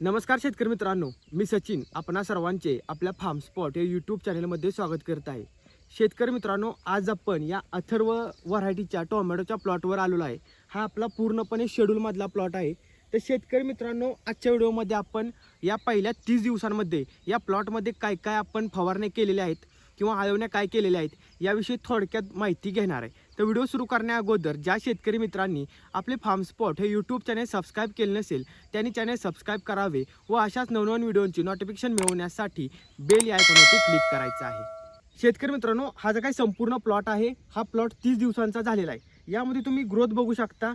नमस्कार शेतकरी मित्रांनो मी सचिन. आपणा सर्वांचे आपल्या फार्म स्पॉट या यूट्यूब चॅनलमध्ये स्वागत करत आहे. शेतकरी मित्रांनो आज आपण या अथर्व व्हरायटीच्या टोमॅटोच्या प्लॉटवर आलेलो आहे. हा आपला पूर्णपणे शेड्यूलमधला प्लॉट आहे. तर शेतकरी मित्रांनो आजच्या व्हिडिओमध्ये आपण या पहिल्या तीस दिवसांमध्ये या प्लॉटमध्ये काय काय आपण फवारण्या केलेल्या आहेत किंवा आळवण्या काय केलेल्या आहेत याविषयी थोडक्यात माहिती घेणार आहे. तर व्हिडिओ सुरू करण्या अगोदर ज्या शेतकरी मित्रांनी आपले फार्म स्पॉट हे यूट्यूब चॅनेल सबस्क्राईब केले नसेल त्यांनी चॅनेल सबस्क्राईब करावे व अशाच नवनवीन व्हिडिओंची नोटिफिकेशन मिळवण्यासाठी बेल या आयकॉनवरती क्लिक करायचं आहे. शेतकरी मित्रांनो हा जो काही संपूर्ण प्लॉट आहे हा प्लॉट तीस दिवसांचा झालेला आहे. यामध्ये तुम्ही ग्रोथ बघू शकता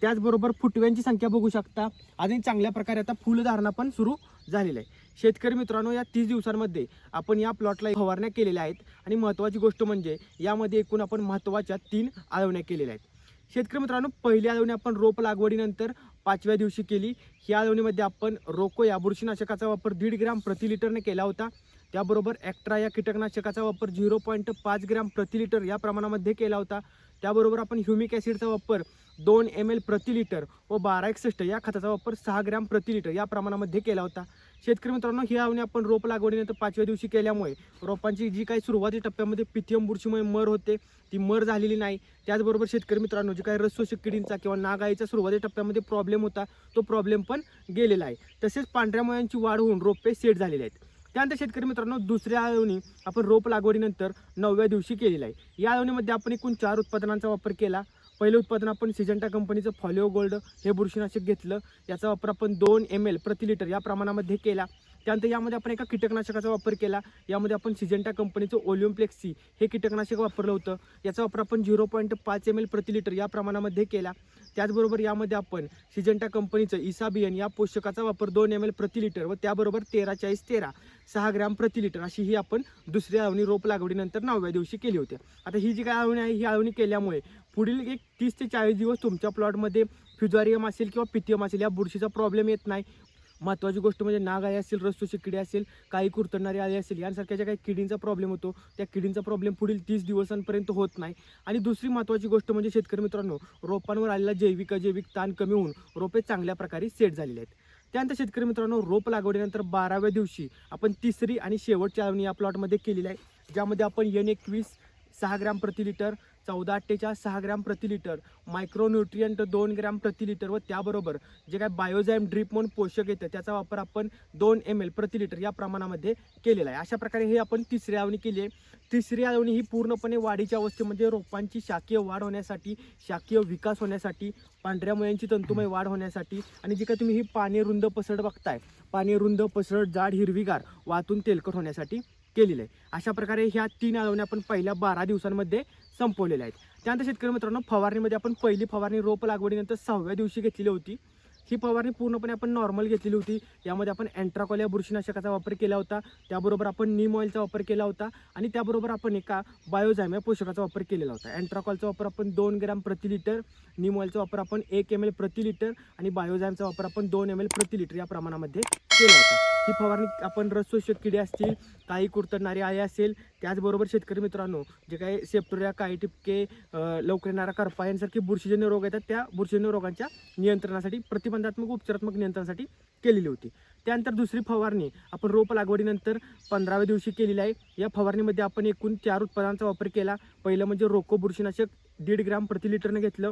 त्याचबरोबर फुटव्यांची संख्या बघू शकता. आणि चांगल्या प्रकारे आता फुलधारणा पण सुरू झालेलं आहे. शेतकरी मित्रांनो या तीस दिवसांमध्ये आपण या प्लॉटला फवारण्या केलेल्या आहेत. आणि महत्त्वाची गोष्ट म्हणजे यामध्ये एकूण आपण महत्त्वाच्या तीन आळवण्या केलेल्या आहेत. शेतकरी मित्रांनो पहिली आळवणी आपण रोप लागवडीनंतर पाचव्या दिवशी केली. ह्या आळवणीमध्ये आपण रोको या बुरशीनाशकाचा वापर दीड ग्रॅम प्रति लिटरने केला होता. त्याबरोबर ॲक्ट्रा या कीटकनाशकाचा वापर झिरो पॉईंट पाच ग्रॅम प्रति लिटर या प्रमाणामध्ये केला होता. त्याबरोबर आपण ह्युमिक ॲसिडचा वापर दोन एम एल प्रति लिटर व बारा एकसष्ट या खताचा वापर सहा ग्रॅम प्रति लिटर या प्रमाणामध्ये केला होता. शेतकरी मित्रांनो ही आवणी आपण रोप लागवडीनंतर पाचव्या दिवशी केल्यामुळे रोपांची जी काही सुरुवाती टप्प्यामध्ये पिथियम बुरशीमुळे मर होते ती मर झालेली नाही. त्याचबरोबर शेतकरी मित्रांनो जी काही रसोषक किडींचा किंवा नागाईचा सुरुवाती टप्प्यामध्ये प्रॉब्लेम होता तो प्रॉब्लेम पण गेलेला आहे. तसेच पांढऱ्या मुळ्यांची वाढ होऊन रोपे सेट झालेले आहेत. त्यानंतर शेतकरी मित्रांनो दुसऱ्या आळवणी आपण रोप लागवडीनंतर नवव्या दिवशी केलेला आहे. या आळवणीमध्ये आपण एकूण चार उत्पादनांचा वापर केला. पहिलं उत्पादन आपण सिजंटा कंपनीचं फॉलिओ गोल्ड हे बुरशीनाशक घेतलं. याचा वापर आपण दोन एम एल प्रति लिटर या प्रमाणामध्ये केला. त्यानंतर यामध्ये आपण एका कीटकनाशकाचा वापर केला. यामध्ये आपण सिजेंटा कंपनीचं ओलिओम्प्लेक्सी हे कीटकनाशक वापरलं होतं. याचा वापर आपण झिरो पॉईंट पाच एम एल प्रति लिटर या प्रमाणामध्ये केला. त्याचबरोबर यामध्ये आपण सिजेंटा कंपनीचं इसाबियन या पोषकाचा वापर दोन एम एल प्रति लिटर व त्याबरोबर तेरा चाळीस तेरा सहा ग्रॅम प्रति लिटर अशी ही आपण दुसरी आळवणी रोप लागवडीनंतर नवव्या दिवशी केली होती. आता ही जी काय आळवणी आहे ही आळवणी केल्यामुळे पुढील एक तीस ते चाळीस दिवस तुमच्या प्लॉटमध्ये फ्युजारियम असेल किंवा पिथियम असेल या बुरशीचा प्रॉब्लेम येत नाही. महत्त्वाची गोष्ट म्हणजे नाग आळी असेल रसतोषी किडी असेल काही कुरतडणारी आळी असेल यांसारख्या ज्या काही किडींचा प्रॉब्लेम होतो त्या किडींचा प्रॉब्लेम पुढील तीस दिवसांपर्यंत होत नाही. आणि दुसरी महत्त्वाची गोष्ट म्हणजे शेतकरी मित्रांनो रोपांवर आलेला जैविक अजैविक ताण कमी होऊन रोपे चांगल्या प्रकारे सेट झालेले आहेत. त्यानंतर शेतकरी मित्रांनो रोप लागवडीनंतर बाराव्या दिवशी आपण तिसरी आणि शेवटची आळवणी या प्लॉटमध्ये केलेली आहे. ज्यामध्ये आपण एन एकवीस सहा ग्रॅम प्रति लिटर चौदा अठ्ठेचाळीस सहा ग्रॅम प्रति लिटर. मायक्रोन्युट्रियंट दोन ग्रॅम प्रति लिटर व त्याबरोबर जे काय बायोझाईम ड्रीप म्हणून पोषक येतं त्याचा वापर आपण दोन एम एल प्रति लिटर या प्रमाणामध्ये केलेला आहे. अशा प्रकारे हे आपण तिसरी आवणी केली आहे. तिसरी आवणी ही पूर्णपणे वाढीच्या अवस्थेमध्ये म्हणजे रोपांची शाकीय वाढ होण्यासाठी शाकीय विकास होण्यासाठी पांढऱ्या मुळ्यांची तंतुमय वाढ होण्यासाठी आणि जी काय तुम्ही ही पाने रुंद पसरट बघताय पाने रुंद पसरट जाड हिरवीगार वातून तेलकट होण्यासाठी केलेलं आहे. अशा प्रकारे ह्या तीन आळवण्या आपण पहिल्या बारा दिवसांमध्ये संपवलेल्या आहेत. त्यानंतर शेतकरी मित्रांनो फवारणीमध्ये आपण पहिली फवारणी रोप लागवडीनंतर सहाव्या दिवशी घेतलेली होती. ही फवारणी पूर्णपणे आपण नॉर्मल घेतलेली होती. यामध्ये आपण अँट्राकॉल या बुरशीनाशकाचा वापर केला होता. त्याबरोबर आपण नीम ऑइलचा वापर केला होता. आणि त्याबरोबर आपण एका बायोझायम या पोषकाचा वापर केलेला होता. अँट्राकॉलचा वापर आपण दोन ग्रॅम प्रति लिटर नीम ऑइलचा वापर आपण एक एम एल प्रति लिटर आणि बायोझायमचा वापर आपण दोन एम एल प्रति लिटर या प्रमाणामध्ये केला होता ही फवारणी आपण रसोषक किडे असतील काही कुरतडणारी आळे असेल त्याचबरोबर शेतकरी मित्रांनो जे काही सेप्टोरिया काही टिपके लवकर येणारा करपा यांसारखे बुरशीजन्य रोग येतात त्या बुरशीजन्य रोगांच्या नियंत्रणासाठी प्रतिबंधात्मक उपचारात्मक नियंत्रणासाठी केलेली होती. त्यानंतर दुसरी फवारणी आपण रोप लागवडीनंतर पंधराव्या दिवशी केलेली आहे. या फवारणीमध्ये आपण एकूण चार उत्पादनांचा वापर केला. पहिलं म्हणजे रोको बुरशीनाशक दीड ग्राम प्रति लिटरनं घेतलं.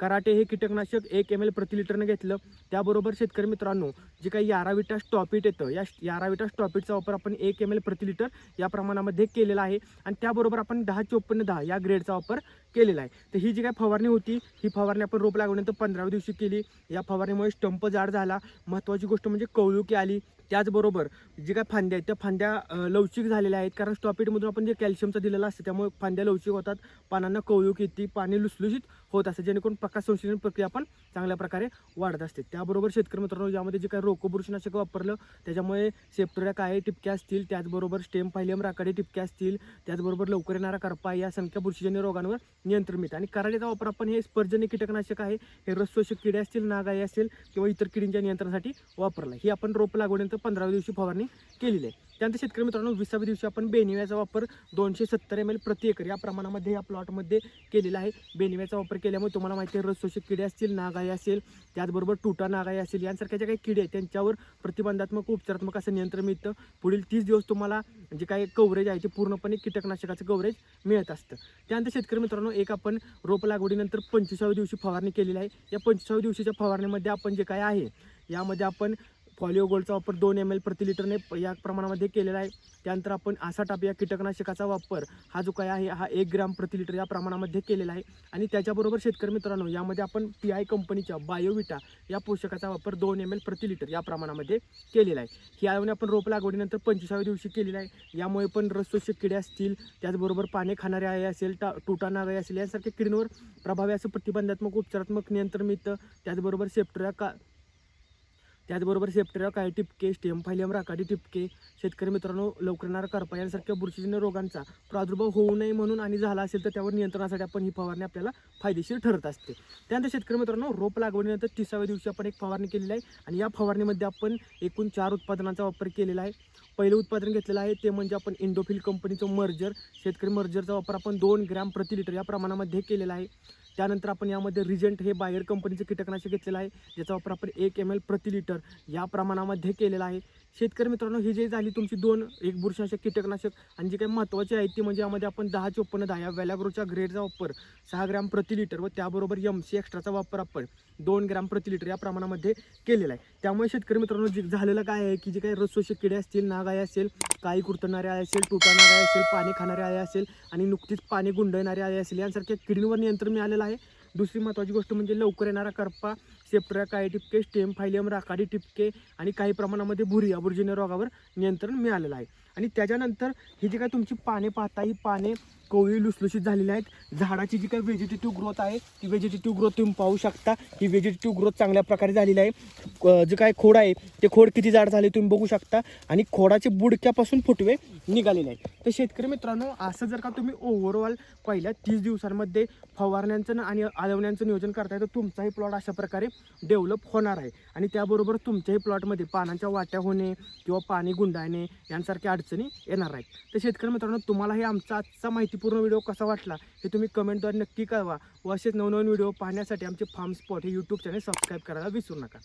कराटे हे कीटकनाशक एक एम एल प्रति लिटरनं घेतलं. त्याबरोबर शेतकरी मित्रांनो जे काही याराविटा स्टॉपिट येतं या याराविटा स्टॉपिटचा वापर आपण एक एम एल प्रति लिटर या प्रमाणामध्ये केलेला आहे. आणि त्याबरोबर आपण दहा चोपन्न दहा या ग्रेडचा वापर केलेला आहे. तर ही जी काही फवारणी होती ही फवारणी आपण रोप लागवल्यानंतर पंधराव्या दिवशी केली. या फवारणीमुळे स्टंप जाड झाला. महत्त्वाची गोष्ट म्हणजे कौलुकी आली. त्याचबरोबर जे काय फांद्या आहेत त्या फांद्या लवचिक झालेल्या आहेत. कारण स्टॉपिटमधून आपण जे कॅल्शियमचं दिलेलं असतं त्यामुळे फांद्या लवचिक होतात. पानांना कौलुक येते. ती पाणी लुसलुशीत होत असते जेणेकरून प्रकाश संश्लेषण प्रक्रिया पण चांगल्या प्रकारे वाढत असते. त्याबरोबर शेतकरी मित्रांनो यामध्ये जे काही रोको बुरशीनाशक वापरलं त्याच्यामुळे सेप्टोऱ्या काय टिपक्या असतील त्याचबरोबर स्टेम फायलियम राखाडी टिपक्या असतील त्याचबरोबर लवकर येणारा करपा या संख्या बुरशीजन्य रोगांवर नियंत्रण मिळतं. आणि कराडीचा वापर आपण हे स्पर्जन्य कीटकनाशक आहे हे रसोषक किडे असतील नागाई असेल किंवा इतर किडींच्या नियंत्रणासाठी वापरला. ही आपण रोप लागवडीनंतर पंधराव्या दिवशी फवारणी केलेली आहे. त्यानंतर शेतकरी मित्रांनो विसाव्या दिवशी आपण बेनिव्याचा वापर दोनशे सत्तर एम एल प्रति एकर या प्रमाणामध्ये या प्लॉटमध्ये केलेला आहे. बेनिव्याचा वापर केल्यामुळे तुम्हाला माहिती आहे रसशोषक किडे असतील नागाई असेल त्याचबरोबर टुटा नागाई असेल यांसारख्या ज्या काही किडे आहेत त्यांच्यावर प्रतिबंधात्मक उपचारात्मक असं नियंत्रण मिळतं. पुढील तीस दिवस तुम्हाला जे काही कव्हरेज आहे ते पूर्णपणे कीटकनाशकाचं कव्हरेज मिळत असतं. त्यानंतर शेतकरी मित्रांनो एक आपण रोप लागवडीनंतर पंचवीसाव्या दिवशी फवारणी केलेली आहे. या पंचवीसाव्या दिवशीच्या फवारणीमध्ये आपण जे काय आहे यामध्ये आपण फॉलिओ गोल्डचा वापर दोन एम एल प्रति लिटरने या प्रमाणामध्ये केलेला आहे. त्यानंतर आपण आसाटाप या कीटकनाशकाचा वापर हा जो काय आहे हा एक ग्राम प्रति लिटर या प्रमाणामध्ये केलेला आहे. आणि त्याच्याबरोबर शेतकरी मित्रांनो यामध्ये आपण पी आय कंपनीच्या बायोविटा या पोषकाचा वापर दोन एम एल प्रति लिटर या प्रमाणामध्ये केलेला आहे. ही आळवणी आपण रोप लागवडीनंतर पंचवीसाव्या दिवशी केलेला आहे. यामुळे पण रसशोषक किडे असतील त्याचबरोबर पाने खाणारे आहे असेल टा टुटा नागाई असेल यासारख्या किडींवर प्रभावी असं प्रतिबंधात्मक उपचारात्मक नियंत्रण मिळतं. त्याचबरोबर सेप्टोऱ्या का त्याचबरोबर सेप्टेरा काय टिपके स्टेम फायलियम राखाडी टिपके शेतकरी मित्रांनो लवकर येणारा करपा यांसारख्या बुरशीजन्य रोगांचा प्रादुर्भाव होऊ नये म्हणून आणि झाला असेल तर त्यावर नियंत्रणासाठी आपण ही फवारणी आपल्याला फायदेशीर ठरत असते. त्यानंतर शेतकरी मित्रांनो रोप लागवडीनंतर तिसाव्या दिवशी आपण एक फवारणी केलेली आहे आणि या फवारणीमध्ये आपण एकूण चार उत्पादनांचा वापर केलेला आहे. पहिलं उत्पादन घेतलेलं आहे ते म्हणजे आपण इंडोफिल कंपनीचं मर्जर शेतकरी मर्जरचा वापर आपण दोन ग्रॅम प्रति लिटर या प्रमाणामध्ये केलेला आहे. त्यानंतर आपण यामध्ये रिजंट हे बायर कंपनीचं कीटकनाशक घेतलेलं आहे. ज्याचा वापर आपण एक एम एल प्रति लिटर या प्रमाणामध्ये केलेला आहे. शेतकरी मित्रांनो ही जे झाली तुमची दोन एक बुरशाशक कीटकनाशक आणि जी काही महत्त्वाची आहे ती म्हणजे यामध्ये आपण दहा चोपन्न दहा या व्हॅलाग्रोच्या ग्रेडचा वापर सहा ग्रॅम प्रति लिटर व त्याबरोबर एम सी एक्स्ट्राचा वापर आपण दोन ग्रॅम प्रति लिटर या प्रमाणामध्ये केलेला आहे. त्यामुळे शेतकरी मित्रांनो जे झालेलं काय आहे की जे काही रसोषक किडे असतील नागाय असेल काही कुरतणारे आळे असेल तुटणारे असेल पाणी खाणारे आळे असेल आणि नुकतीच पाणी गुंडळणारे आळे असेल यांसारख्या किडींवर नियंत्रण मिळालेलं आहे. दुसरी महत्त्वाची गोष्ट म्हणजे लवकर येणारा करपा सेप्टोरिया काही टिपके स्टेम फायलियम राखाडी टिपके आणि काही प्रमाणामध्ये भुरी अबुर्जिन्य रोगावर नियंत्रण मिळालेलं आहे. आणि त्याच्यानंतर ही जी काय तुमची पाने पाहता ही पाने कोवळी लुसलुशीत झालेली आहेत. झाडाची जी काही व्हेजिटेटिव्ह ग्रोथ आहे ती व्हेजिटेटिव्ह ग्रोथ तुम्ही पाहू शकता. ही व्हेजिटेटिव्ह ग्रोथ चांगल्या प्रकारे झालेली आहे. क- जे काय खोड आहे ते खोड किती जाड झाले तुम्ही बघू शकता. आणि खोडाचे बुडक्यापासून फुटवे निघालेले आहेत. तर शेतकरी मित्रांनो असं जर का तुम्ही ओव्हरऑल पहिल्या तीस दिवसांमध्ये फवारण्यांचं आणि आलवण्यांचं नियोजन करताय तर तुमचाही प्लॉट अशा प्रकारे डेव्हलप होणार आहे. आणि त्याबरोबर तुमच्याही प्लॉटमध्ये पानांच्या वाट्या होणे किंवा पाणी गुंडाळणे यांसारख्या अडचणी येणार आहेत. तर शेतकरी मित्रांनो तुम्हाला हे आमचा आजचा माहितीपूर्ण व्हिडिओ कसा वाटला हे तुम्ही कमेंटद्वारे नक्की कळवा व असेच नवनवीन व्हिडिओ पाहण्यासाठी आमचे फार्म स्पॉट हे यूट्यूब चॅनल सबस्क्राईब करायला विसरू नका.